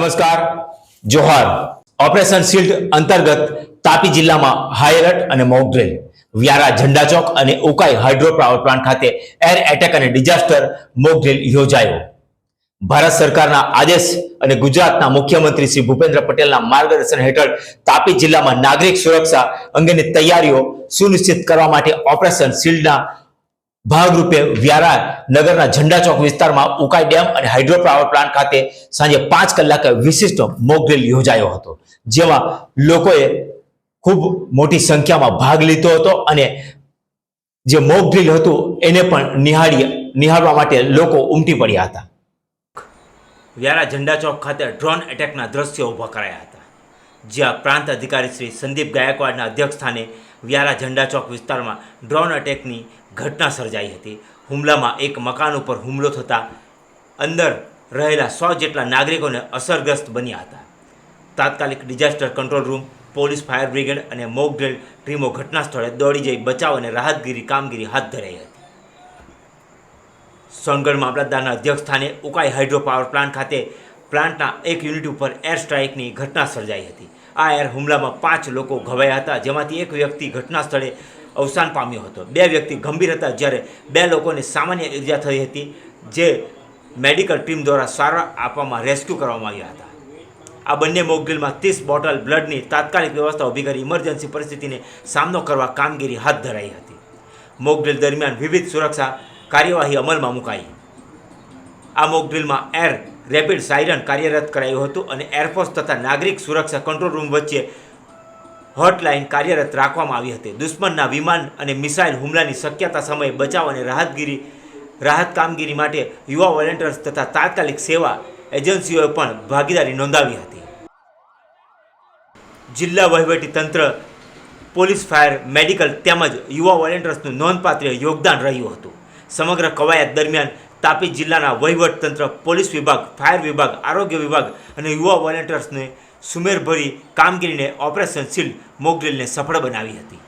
નમસ્કાર, johar. Operation shield અંતર્ગત તાપી જિલ્લામાં હાઈ એલર્ટ અને મોક ડ્રિલ વ્યારા ઝંડા ચોક અને ઉકાઈ હાઇડ્રો પાવર પ્લાન્ટ ખાતે એર એટેક અને ડિઝાસ્ટર મોક ડ્રિલ યોજાયો. ભારત સરકારના આદેશ અને ગુજરાતના મુખ્યમંત્રી શ્રી ભૂપેન્દ્ર પટેલના માર્ગદર્શન હેઠળ તાપી જિલ્લામાં નાગરિક સુરક્ષા અંગેની તૈયારીઓ સુનિશ્ચિત કરવા માટે ઓપરેશન શિલ્ડના ભાગરૂપે વ્યારા નગરના ઝંડા ચોક વિસ્તારમાં ઉકાઈ ડેમ અને હાઇડ્રો પાવર પ્લાન્ટ ખાતે સાંજે પાંચ કલાકે વિશિષ્ટ મોક યોજાયો હતો, જેમાં લોકોએ ખૂબ મોટી સંખ્યામાં ભાગ લીધો હતો અને જે મોક હતું એને પણ નિહાળી, નિહાળવા માટે લોકો ઉમટી પડ્યા હતા. વ્યારા ઝંડા ચોક ખાતે ડ્રોન એટેકના દ્રશ્યો ઊભા કરાયા હતા. જ્યાં પ્રાંત અધિકારી શ્રી સંદીપ ગાયકવાડના અધ્યક્ષસ્થાને વ્યારા ઝંડા ચોક વિસ્તારમાં ડ્રોન અટેકની ઘટના સર્જાઈ હતી. હુમલામાં એક મકાન ઉપર હુમલો થતાં અંદર રહેલા સો જેટલા નાગરિકોને અસરગ્રસ્ત બન્યા હતા. તાત્કાલિક disaster control room, police, fire brigade અને મોક ડ્રિલ ટીમો ઘટના સ્થળે દોડી જઈ બચાવ અને રાહતગીરી કામગીરી હાથ ધરાઈ હતી. સોનગઢ મામલતદારના અધ્યક્ષસ્થાને ઉકાઈ હાઇડ્રો પાવર પ્લાન્ટ ખાતે પ્લાન્ટના એક યુનિટ ઉપર એર સ્ટ્રાઇકની ઘટના સર્જાઈ હતી. આ એર હુમલામાં પાંચ લોકો ઘવાયા હતા, જેમાંથી એક વ્યક્તિ ઘટના સ્થળે અવસાન પામ્યો હતો. બે વ્યક્તિ ગંભીર હતા, જ્યારે બે લોકોને સામાન્ય ઇજા થઈ હતી, જે મેડિકલ ટીમ દ્વારા સારવાર આપવામાં રેસ્ક્યુ કરવામાં આવ્યા હતા. આ બંને મોકડ્રીલમાં ત્રીસ બોટલ બ્લડની તાત્કાલિક વ્યવસ્થા ઊભી કરી ઇમરજન્સી પરિસ્થિતિને સામનો કરવા કામગીરી હાથ ધરાઈ હતી. મોકડ્રીલ દરમિયાન વિવિધ સુરક્ષા કાર્યવાહી અમલમાં મુકાઈ. આ મોકડ્રીલમાં એર રેપિડ સાયરન કાર્યરત કરાયું હતું અને એરફોર્સ તથા નાગરિક સુરક્ષા કંટ્રોલ રૂમ વચ્ચે હોટલાઇન કાર્યરત રાખવામાં આવી હતી. દુશ્મનના વિમાન અને મિસાઇલ હુમલાની શક્યતા સમયે બચાવ અને રાહતગીરી, રાહત કામગીરી માટે યુવા વોલેન્ટિયર્સ તથા તાત્કાલિક સેવા એજન્સીઓએ પણ ભાગીદારી નોંધાવી હતી. જિલ્લા વહીવટી તંત્ર, પોલીસ, ફાયર, મેડિકલ તેમજ યુવા વોલેન્ટિયર્સનું નોંધપાત્ર યોગદાન રહ્યું હતું. સમગ્ર કવાયત દરમિયાન તાપી જિલ્લાના વહીવટ તંત્ર, પોલીસ વિભાગ, ફાયર વિભાગ, આરોગ્ય વિભાગ અને યુવા વોલેન્ટિયર્સને સુમેરભરી કામગીરીને ઓપરેશન શિલ્ડ મોકડ્રીલને સફળ બનાવી હતી.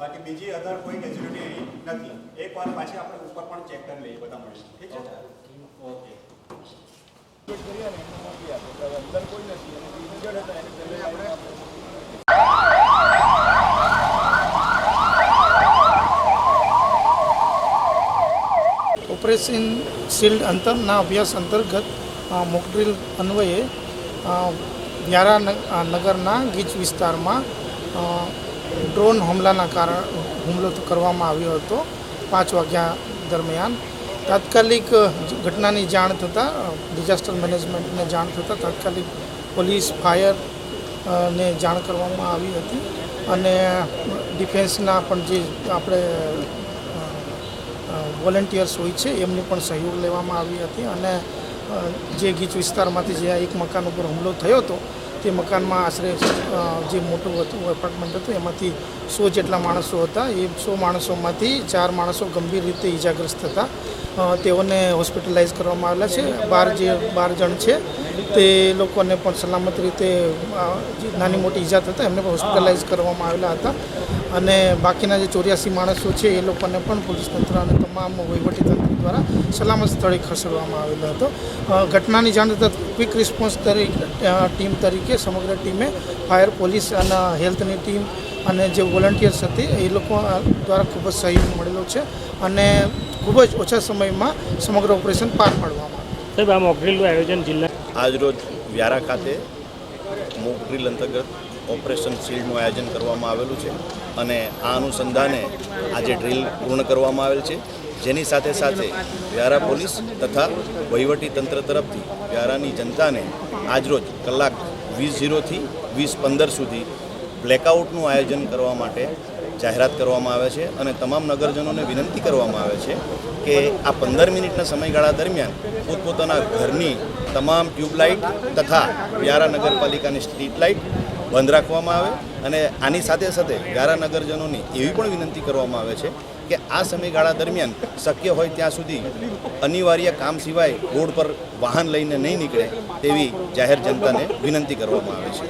બાકી બીજી અધર કોઈ કેજ્યુલિટી એવી નથી. એકવાર પાછી આપણે ઉપર પણ ચેક કરી લઈએ બધા મળી ઠીક છે? ઓકે ઓપરેશન શિલ્ડ અંતરના અભ્યાસ અંતર્ગત મોકડ્રીલ અન્વયે વ્યારા નગરના ગીચ વિસ્તારમાં ડ્રોન હુમલાના કારણ હુમલો કરવામાં આવ્યો હતો પાંચ વાગ્યા દરમિયાન. તાત્કાલિક ઘટનાની જાણ થતાં, ડિઝાસ્ટર મેનેજમેન્ટને જાણ થતાં તાત્કાલિક પોલીસ, ફાયર ને જાણ કરવામાં આવી હતી. અને ડિફેન્સના પણ જે આપણે વોલેન્ટિયર્સ હોય છે, એમની પણ સહયોગ લેવામાં આવી હતી. અને જે ગીચ વિસ્તારમાંથી જે એક મકાન ઉપર હુમલો થયો હતો તે મકાનમાં આશરે જે મોટું હતું એપાર્ટમેન્ટ હતું, એમાંથી સો જેટલા માણસો હતા. એ સો માણસોમાંથી ચાર માણસો ગંભીર રીતે ઈજાગ્રસ્ત હતા. તેઓને હોસ્પિટલાઇઝ કરવામાં આવેલા છે. બાર જે, બાર જણ છે, તે લોકોને પણ સલામત રીતે નાની મોટી ઈજા થતા એમને પણ હોસ્પિટલાઇઝ કરવામાં આવેલા હતા. અને બાકીના જે ચોર્યાસી માણસો છે, એ લોકોને પણ પોલીસ તંત્ર અને તમામ વહીવટી દ્વારા સલામત સ્થળે ખસેડવામાં આવેલો હતો. ઘટનાની જાણ થતાં ક્વિક રિસ્પોન્સ તરીકે ટીમ તરીકે સમગ્ર ટીમે ફાયર પોલીસ અને હેલ્થની ટીમ અને જે વોલન્ટિયર્સ હતી એ લોકો દ્વારા ખૂબ જ સહયોગ મળેલો છે અને ખૂબ જ ઓછા સમયમાં સમગ્ર ઓપરેશન પાર પાડવામાં સાહેબ આ મોકડ્રીલનું આયોજન જિલ્લા આજરોજ વ્યારા ખાતે મોકડ્રીલ અંતર્ગત ઓપરેશન શિલ્ડનું આયોજન કરવામાં આવેલું છે અને આ અનુસંધાને આજે ડ્રીલ પૂર્ણ કરવામાં આવેલ છે. જેની સાથે સાથે વ્યારા પોલીસ તથા વહીવટી તંત્ર તરફથી વ્યારાની જનતાને આજરોજ કલાક વીસ ઝીરોથી વીસ પંદર સુધી બ્લેકઆઉટનું આયોજન કરવા માટે જાહેરાત કરવામાં આવે છે અને તમામ નગરજનોને વિનંતી કરવામાં આવે છે કે આ પંદર મિનિટના સમયગાળા દરમિયાન પોતપોતાના ઘરની તમામ ટ્યુબલાઇટ તથા વ્યારા નગરપાલિકાની સ્ટ્રીટ લાઇટ બંધ રાખવામાં આવે અને આની સાથે સાથે વ્યારા નગરજનોની એવી પણ વિનંતી કરવામાં આવે છે કે આ સમયગાળા દરમિયાન શક્ય હોય ત્યાં સુધી અનિવાર્ય કામ સિવાય રોડ પર વાહન લઈને નહીં નીકળે તેવી જાહેર જનતાને વિનંતી કરવામાં આવે છે.